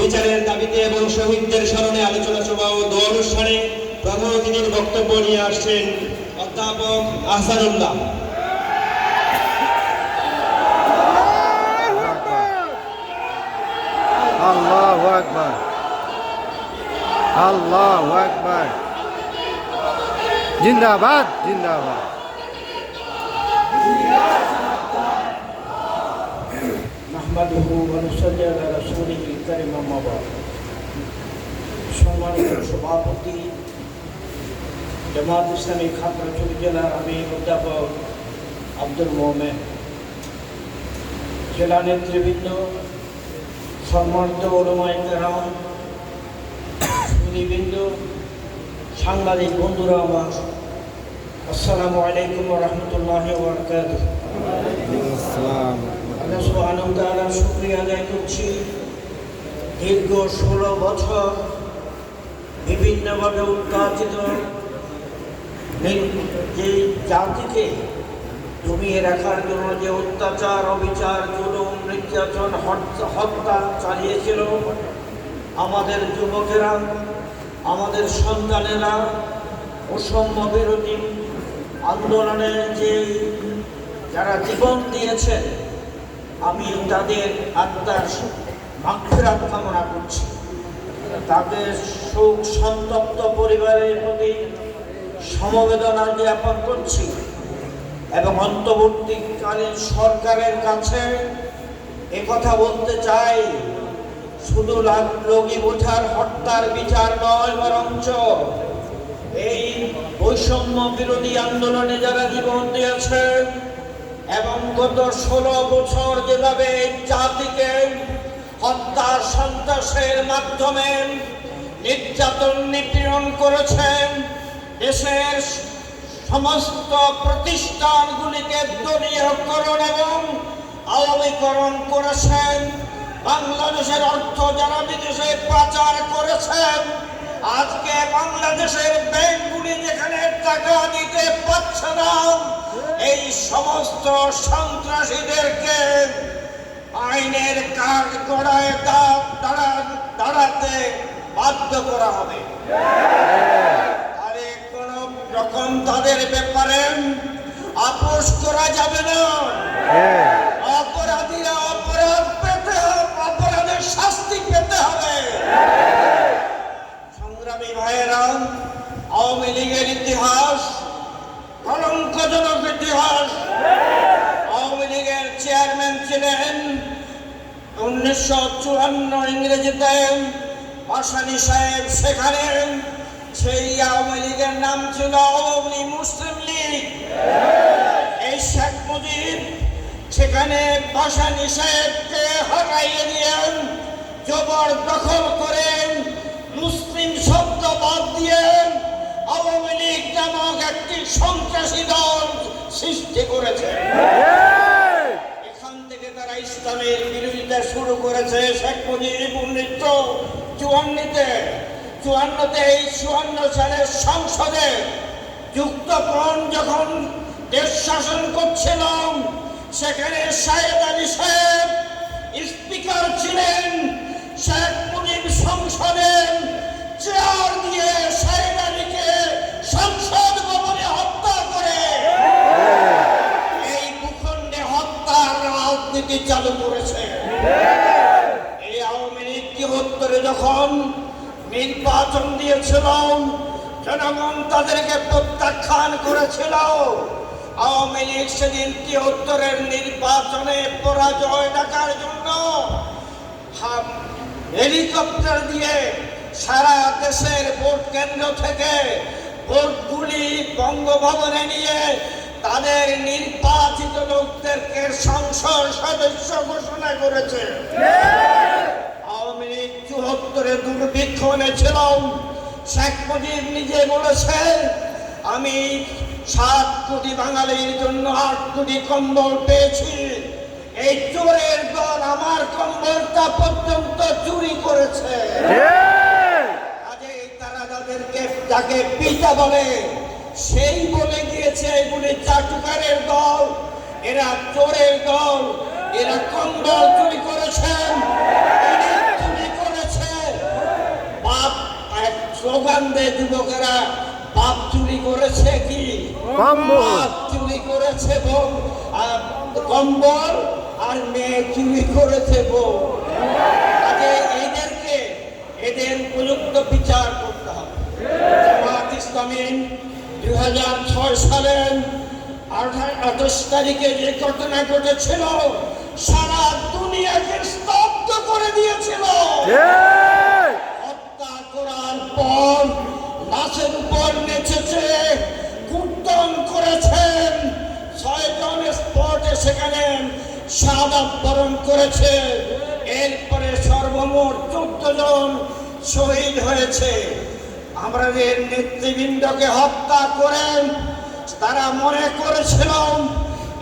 বিচারের দাবিতে এবং শহীদদের স্মরণে আলোচনা সভা ও দোয়া অনুষ্ঠানে প্রধান অতিথির বক্তব্য নিয়ে আসছেন অধ্যাপক আহসানুল্লাহ জিন্দাবাদ জিন্দাবাদ। نحمده ونصلي على رسوله الكريم أما بعد সম্মানিত সভাপতি জামাত ইসলামী খাগড়াছড়ি জেলার আমির অধ্যাপক আব্দুল মোহামেন জেলা নেতৃবৃন্দ সম্মানিত ওলমায় কেরাম সুদীবৃন্দ সাংবাদিক বন্ধুরা আমার আসসালামু আলাইকুম রহমতুল্লাহ বরকাত আসসালাম আল্লাহ তাআলার আদায় করছি। দীর্ঘ ষোলো বছর বিভিন্নভাবে উৎপাদিত যে জাতিকে দমিয়ে রাখার জন্য যে অত্যাচার, অবিচার, জুলুম, নির্যাতন হত্যা চালিয়েছিল আমাদের যুবকেরা, আমাদের সন্তানেরা অসম্য বিরোধী আন্দোলনে যে যারা জীবন দিয়েছেন আমি তাদের আত্মার মাক্ষরাত কামনা করছি। তাদের শোক সন্তপ্ত পরিবারের প্রতি সমবেদনা জ্ঞাপন করছি এবং অন্তর্বর্তীকালীন সরকারের কাছে কথা বলতে চাই, শুধু রোগী বোঝার হত্যার বিচার নয়, বরঞ্চ এই বৈষম্য বিরোধী আন্দোলনে যারা জীবন দিয়েছেন এবং গত ষোলো বছর যেভাবে জাতিকে হত্যা সন্ত্রাসের মাধ্যমে নির্যাতন নিপীড়ন করেছেন, দেশের সমস্ত প্রতিষ্ঠানগুলিকে দলীয়করণ এবং আওয়ামীকরণ করেছেন, বাংলাদেশের অর্থ যারা বিদেশে পাচার করেছেন, আজকে বাংলাদেশের ব্যাংকগুলি যেখানে টাকা দিতে পারছে না এই সমস্ত সন্ত্রাসীদেরকে আইনের কাজ গড়ায় দাঁড়া- দাঁড়াতে বাধ্য করা হবে। আরে কোন রকম তাদের ব্যাপারে আপোষ করা যাবে না। অপরাধীরা অপরাধ পেতে অপরাধের শাস্তি পেতে হবে। সংগ্রামী ভাইয়েরা, আওয়ামী লীগের ইতিহাস কলঙ্কজনক ইতিহাস। আওয়ামী লীগের চেয়ারম্যান ছিলেন উনিশশো চুয়ান্ন ইংরেজিতে পাশানি সাহেব সেখানে। সেই আওয়ামী লীগের নাম ছিল আওয়ামী মুসলিম লীগ। এই শেখ মুজিব সেখানে পাশানি সাহেবকে হটাইয়ে দিয়েন জবর দখল করেন মুসলিম শব্দ বাদ দিয়ে আওয়ামী নামক একটি সন্ত্রাসী দল সৃষ্টি করেছে। এই চুয়ান্ন সালের সংসদে যুক্তফ্রন্ট যখন দেশ শাসন করছিলাম সেখানে সাহেদ আলী চালু করেছে। এই আওয়ামী লীগ তিহত্তরে যখন নির্বাচন দিয়েছিল জনগণ তাদেরকে প্রত্যাখ্যান করেছিল আওয়ামী লীগ সেদিন তিহত্তরের নির্বাচনে পরাজয় ডাকার জন্য হেলিকপ্টার দিয়ে সারা দেশের ভোট কেন্দ্র থেকে ভোটগুলি বঙ্গভবনে নিয়ে তাদের নির্বাচিত লোকদেরকে সংসদ সদস্য ঘোষণা করেছে। আওয়ামী লীগ চুহত্তরে দুর্ভিক্ষ এনেছিল শেখ মুজিব নিজে বলেছে আমি সাত কোটি বাঙালির জন্য আট কোটি কম্বল পেয়েছি। এই চোরের দল আমার কম্বলটা পর্যন্ত চুরি করেছে। কাজেই তারা যাদেরকে যাকে পিতা বলে সেই বলে গিয়েছে এগুলি চাটুকারের দল। এরা চোরের দল। এরা কম্বল চুরি করেছেন চুরি করেছে। যুবকেরা বাপ চুরি করেছে কি? বাপ চুরি করেছে আর কম্বল আর মেয়ে চুরি করেছে বউ। এদেরকে এদের উপযুক্ত বিচার করতে হবে। ইসলামী দুই হাজার ছয় সালের আঠাশ তারিখে যে ঘটনা ঘটেছিল সারা দুনিয়াকে স্তব্ধ করে দিয়েছিল। হত্যা করার পর লাশের উপর নেচেছে কুটন করেছেন। ছয়জন স্পটে সেখানে সাদা বরণ করেছে। এরপরে সর্বমোট চোদ্দ জন শহীদ হয়েছে। আমাদের নেতৃবৃন্দকে হত্যা করেন তারা মনে করেছিল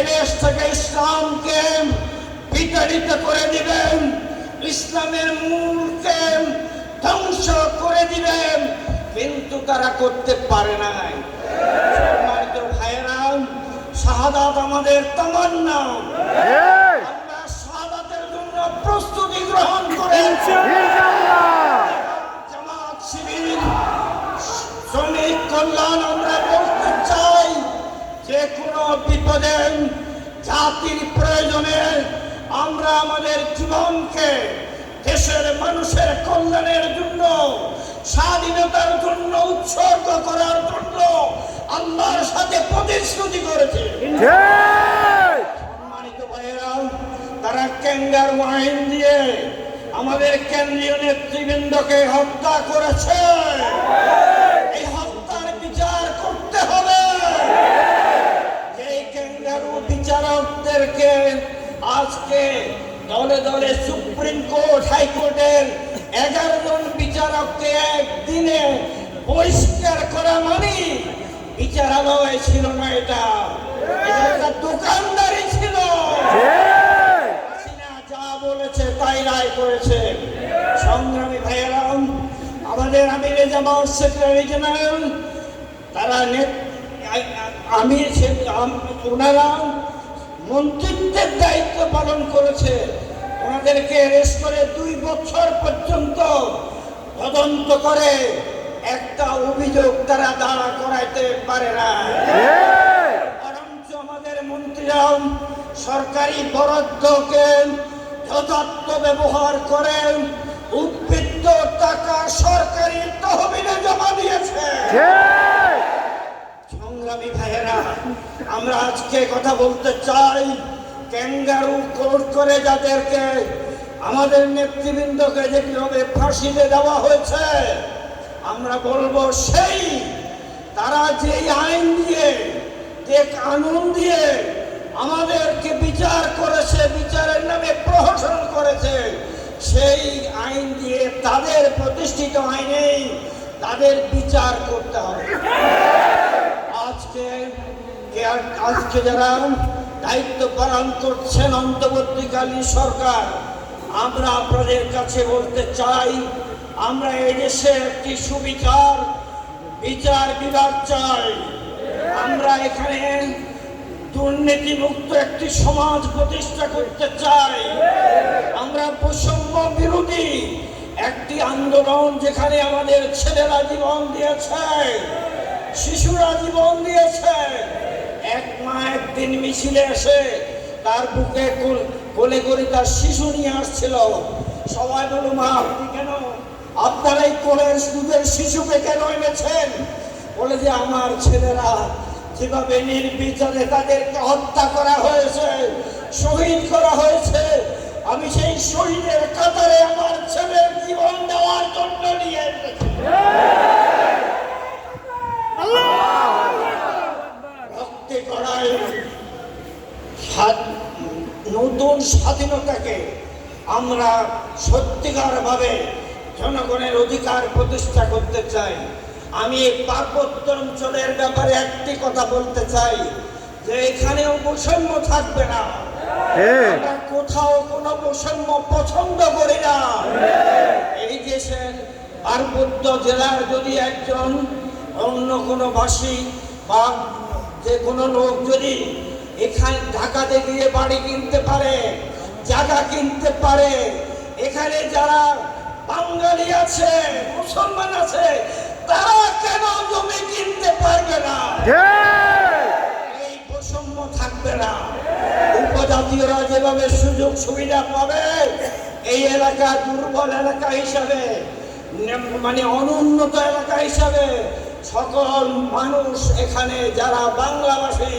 এদেশ থেকে ইসলামকে বিতাড়িত করে দিবেন ইসলামের মূলকে ধ্বংস করে দিবেন কিন্তু তারা করতে পারে নাই। সম্মানিত ভাইয়েরা শাহাদাত আমাদের তামান্না। ঠিক আমরা শাহাদাতের জন্য প্রস্তুতি গ্রহণ করে কল্যাণ আমরা বলতে চাই। যে কোনো বিপদে জাতির প্রয়োজনে আমরা আমাদের জীবনকে দেশের মানুষের কল্যাণের জন্য স্বাধীনতার জন্য উৎসর্গ করার জন্য আল্লাহর সাথে প্রতিশ্রুতি করেছে। সম্মানিত ভাইয়েরা তারা ক্যাঙ্গার আইন দিয়ে আমাদের কেন্দ্রীয় নেতৃবৃন্দকে হত্যা করেছে। আজকে দলে দলে সুপ্রিম কোর্ট হাইকোর্টের এগারো জন বিচারককে একদিনে বহিষ্কার করা মানে বিচারালয় ছিল না এটা। একটা দোকানদারি ছিল। যা বলেছে তাই রায় করেছে। সংগ্রামী ভাইয়েরা, আমাদের আমিরে জামাত সেক্রেটারি জেনারেল, তারা আমির ওনারা মন্ত্রিত্বের দায়িত্ব পালন করেছে। ওনাদেরকে অ্যারেস্ট করে দুই বছর পর্যন্ত তদন্ত করে। একটা অভিযোগ তারা দাঁড়া করাইতে পারে না। বরঞ্চ আমাদের মন্ত্রীরা সরকারি বরাদ্দকে যথার্থ ব্যবহার করেন উদ্বৃত্ত টাকা সরকারি তহবিলে জমা দিয়েছে। সংগ্রামী ভাইয়েরা, আমরা আজকে কথা বলতে চাই ক্যাঙ্গারু কোর্ট করে যাদেরকে আমাদের নেতৃবৃন্দকে যেভাবে ফাঁসিতে দেওয়া হয়েছে, আমরা বলব সেই, তারা যে আইন দিয়ে, যে কানুন দিয়ে আমাদেরকে বিচার করেছে, বিচারের নামে প্রহসন করেছে, সেই আইন দিয়ে তাদের প্রতিষ্ঠিত আইনেই তাদের বিচার করতে হবে। আজকে আজকে যারা দায়িত্ব পালন করছেন অন্তর্বর্তীকালীন সরকার, আমরা আপনাদের কাছে বলতে চাই, আমরা এই দেশে একটি সুবিচার বিচার বিভাগ চাই। আমরা এখানে দুর্নীতিমুক্ত একটি সমাজ প্রতিষ্ঠা করতে চাই। আমরা বৈষম্য বিরোধী একটি আন্দোলন যেখানে আমাদের ছেলেরা জীবন দিয়েছে। শিশুরা জীবন দিয়েছে। এক মা একদিন মিছিলে এসে তার বুকে কোল- করে তার শিশু নিয়ে আসছিল। সবাই বলো মা, আপনি কেন? আপনার এই কোলের দুধের শিশুকে কেন এনেছেন? বলে যে, আমার ছেলেরা যেভাবে নির্বিচারে তাদেরকে হত্যা করা হয়েছে, শহীদ করা হয়েছে, আমি সেই শহীদের কাতারে আমার ছেলের জীবন দেওয়ার জন্য নিয়ে এসেছি। রক্তে গড়ায় নতুন স্বাধীনতাকে আমরা সত্যিকার ভাবে জনগণের অধিকার প্রতিষ্ঠা করতে চাই। আমি পার্বত্য অঞ্চলের ব্যাপারে একটি কথা বলতে চাই যে এখানেও বৈষম্য থাকবে না। কোথাও কোনো বৈষম্য পছন্দ করি না। এই দেশের পার্বত্য জেলার যদি একজন অন্য কোনো বাসী বা যে কোনো লোক যদি এখানে ঢাকাতে গিয়ে বাড়ি কিনতে পারে জায়গা কিনতে পারে এখানে যারা বাঙালি আছে মুসলমান আছে তারা কেন জমি কিনতে পারবে না? এই বৈষম্য থাকবে না। উপজাতীয়রা যেভাবে সুযোগ সুবিধা পাবে এই এলাকা দুর্বল এলাকা হিসাবে মানে অনুন্নত এলাকা হিসাবে সকল মানুষ এখানে যারা বাংলাভাষী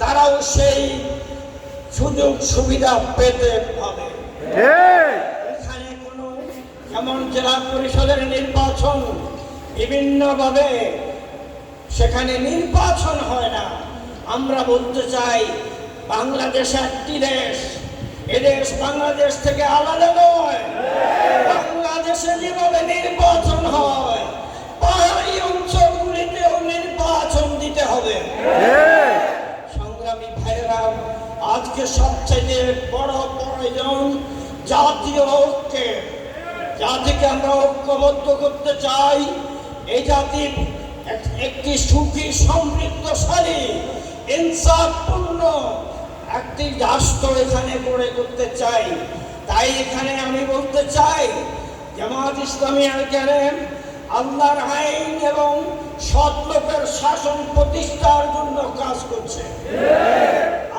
তারাও সেই সুযোগ সুবিধা পেতে হবে। ঠিক এখানে কোনো যেমন জেলা পরিষদের নির্বাচন বিভিন্নভাবে সেখানে নির্বাচন হয় না। আমরা বলতে চাই বাংলাদেশ একটি দেশ। এদেশ বাংলাদেশ থেকে আলাদা নয়। বাংলাদেশে যেভাবে নির্বাচন হয় সংগ্রামী ভাইরা আজকে সবচেয়ে বড় প্রয়োজন জাতীয় ঐক্যে। জাতিকে আমরা ঐক্যবদ্ধ করতে চাই। এই জাতি একটি সুখী, সমৃদ্ধশালী, ইনসাফপূর্ণ একটি রাষ্ট্র এখানে গড়ে করতে চাই। তাই এখানে আমি বলতে চাই, জামাত ইসলামী এখানে আল্লাহর আইন এবং সৎ লোকের শাসন প্রতিষ্ঠার জন্য কাজ করছে।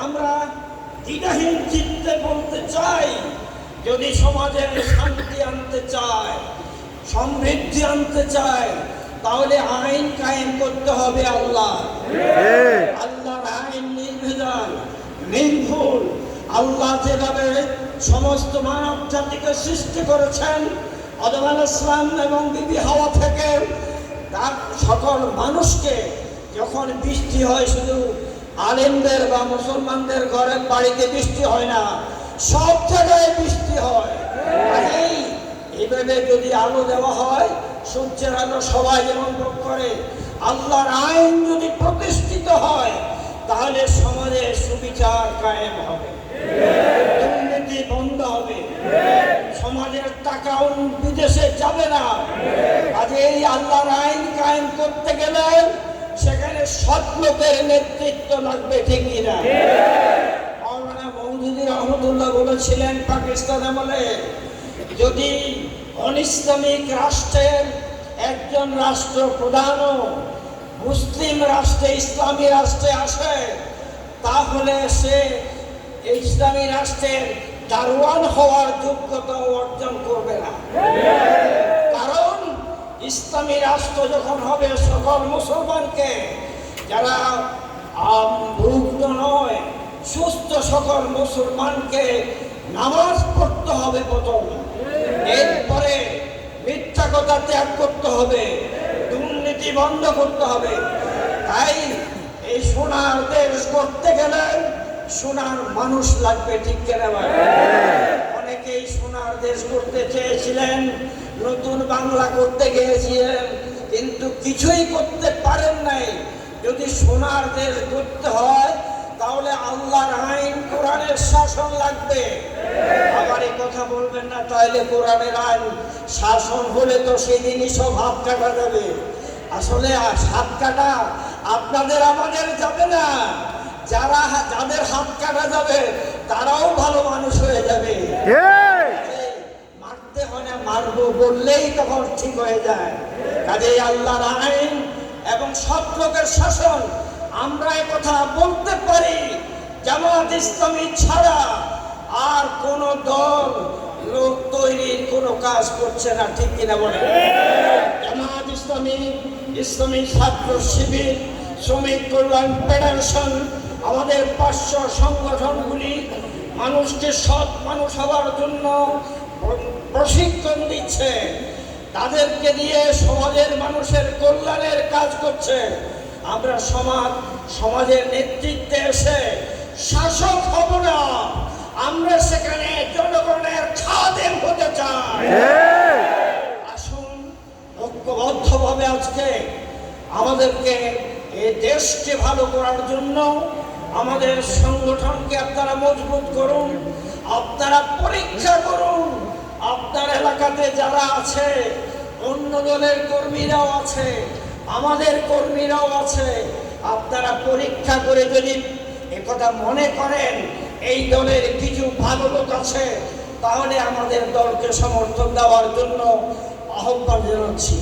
আমরা দ্বিধাহীন চিত্তে বলতে চাই, যদি সমাজে শান্তি আনতে চায়, সমৃদ্ধি আনতে চায়, তাহলে আইন কায়েম করতে হবে আল্লাহ। আল্লাহর আইন নির্ভেজাল নির্ভুল। আল্লাহ যেভাবে সমস্ত মানব জাতিকে সৃষ্টি করেছেন আল ইসলাম এবং বিবি হাওয়া থেকে তার সকল মানুষকে যখন বৃষ্টি হয়, শুধু আলেমদের বা মুসলমানদের ঘরের বাড়িতে বৃষ্টি হয় না, সব জায়গায় বৃষ্টি হয়। এই এইভাবে যদি আলো দেওয়া হয়, সূর্যের আলো সবাই যেমন ভোগ করে, আল্লাহর আইন যদি প্রতিষ্ঠিত হয়, তাহলে সমাজে সুবিচার কায়েম হবে। দুর্নীতি বন্ধ হবে। সমাজের টাকা বিদেশে যাবে না। কাজে এই আল্লাহর আইন কায়েম করতে গেলে সেখানে সৎ লোকের নেতৃত্ব লাগবে ঠিকই না? মাওলানা মৌদুদি রহমতুল্লাহ বলেছিলেন পাকিস্তান আমলে, যদি অনিসলামিক রাষ্ট্রের একজন রাষ্ট্র প্রধানও মুসলিম রাষ্ট্রে, ইসলামী রাষ্ট্রে আসে, তাহলে সে ইসলামী রাষ্ট্রের দারোয়ান হওয়ার যোগ্যতা অর্জন করবে না। কারণ ইসলামী রাষ্ট্র যখন হবে, সকল মুসলমানকে যারা রুগ্ন নয়, সুস্থ সকল মুসলমানকে নামাজ পড়তে হবে প্রথম। এরপরে মিথ্যা কথা ত্যাগ করতে হবে, দুর্নীতি বন্ধ করতে হবে। তাই এই সোনার দেশ করতে গেলে সোনার মানুষ লাগবে, ঠিক কেনা ভাই? অনেকেই সোনার দেশ করতে চেয়েছিলেন বাংলা করতে গিয়েছিলেন, কিন্তু কিছুই করতে পারেন নাই। যদি সোনার দেশ করতে হয়, তাহলে আল্লাহর আইন কোরআনের শাসন লাগবে। আবার এই কথা বলবেন না, তাহলে কোরআনের আইন শাসন হলে তো সেদিনই সব হাত কাটা যাবে। আসলে হাত কাটা আপনাদের আমাদের যাবে না। যারা যাদের হাত কাটা যাবে, তারাও ভালো মানুষ হয়ে যাবে। মারবো বললেই তখন ঠিক হয়ে যায়। কাজেই আল্লাহর আইন এবং সব লোকের শাসন আমরা কথা বলতে পারি। জামাত ইসলামী ছাড়া আর কোন দল লোক তৈরির কোনো কাজ করছে না, ঠিক কিনা বলে জামাত ইসলামী ইসলামী ছাত্র শিবির, শ্রমিক কল্যাণ ফেডারেশন, আমাদের পাঁচশো সংগঠনগুলি মানুষকে সৎ মানুষ হওয়ার জন্য প্রশিক্ষণ দিচ্ছে। তাদেরকে দিয়ে সমাজের মানুষের কল্যাণের কাজ করছে। আমরা সমাজ, সমাজের নেতৃত্বে এসে শাসক হব না। আমরা সেখানে জনগণের খাদেম হতে চাই। আসুন, ঐক্যবদ্ধভাবে আজকে আমাদেরকে এই দেশকে ভালো করার জন্য আমাদের সংগঠনকে আপনারা মজবুত করুন, আপনারা পরীক্ষা করুন। আপনার এলাকাতে যারা আছে অন্য দলের কর্মীরাও আছে আমাদের কর্মীরাও আছে আপনারা পরীক্ষা করে যদি একথা মনে করেন এই দলের কিছু ভালো লোক আছে তাহলে আমাদের দলকে সমর্থন দেওয়ার জন্য আহ্বান জানাচ্ছি।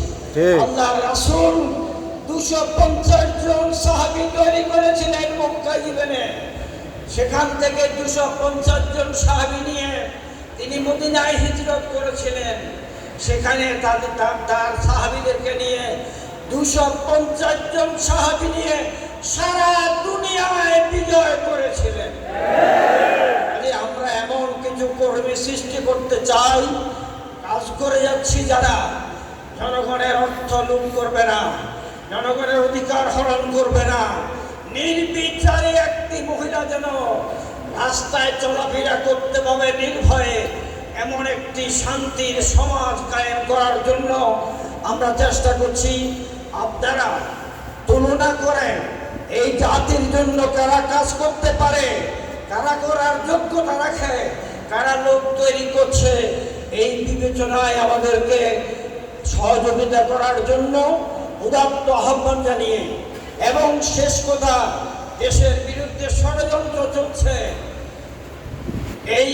আল্লাহ রাসূল দুশো পঞ্চাশ জন সাহাবি তৈরি করেছিলেন মক্কা জীবনে। সেখান থেকে দুশো পঞ্চাশ জন সাহাবি নিয়ে তিনি মদিনায় হিজরত করেছিলেন। সেখানে তাদের তার সাহাবিদেরকে নিয়ে দুশো পঞ্চাশ জন সাহাবি নিয়ে সারা দুনিয়ায় বিজয় করেছিলেন। আমরা এমন কিছু কর্মী সৃষ্টি করতে চাই, কাজ করে যাচ্ছি যারা। জনগণের অর্থ লুট করবে না, জনগণের অধিকার হরণ করবে না। নির্বিচারে একটি মহিলা যেন রাস্তায় চলাফেরা করতে পাবে নির্ভয়ে এমন একটি শান্তির সমাজ কায়েম করার জন্য আমরা চেষ্টা করছি। আপনারা তুলনা করেন, এই জাতির জন্য কারা কাজ করতে পারে, কারা করার যোগ্যতা রাখে, কারা লোক তৈরি করছে, এই বিবেচনায় আমাদেরকে সহযোগিতা করার জন্য উদাত্ত আহ্বান জানিয়ে। এবং শেষ কথা, দেশের বিরুদ্ধে ষড়যন্ত্র চলছে। এই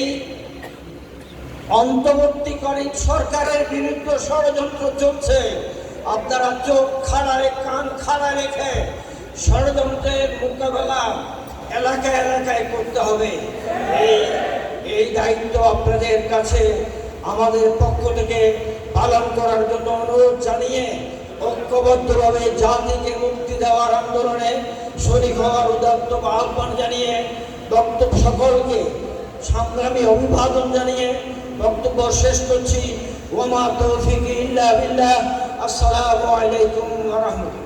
অন্তর্বর্তীকালীন সরকারের বিরুদ্ধে ষড়যন্ত্র চলছে। আপনারা চোখ খাড়া রে- কান খাড়া রেখে ষড়যন্ত্রের মোকাবেলা এলাকায় এলাকায় করতে হবে। এই এই দায়িত্ব আপনাদের কাছে আমাদের পক্ষ থেকে পালন করার জন্য অনুরোধ জানিয়ে ঐক্যবদ্ধভাবে জাতিকে মুক্তি দেওয়ার আন্দোলনে শরীর হওয়ার উদাত্ত আহ্বান জানিয়ে বক্তব্য সকলকে সংগ্রামী অভিবাদন জানিয়ে বক্তব্য শেষ করছি। ওমা তৌফিক ইল্লা বিল্লাহ। আসসালামু আলাইকুম ওয়া রাহমাতুল্লাহ।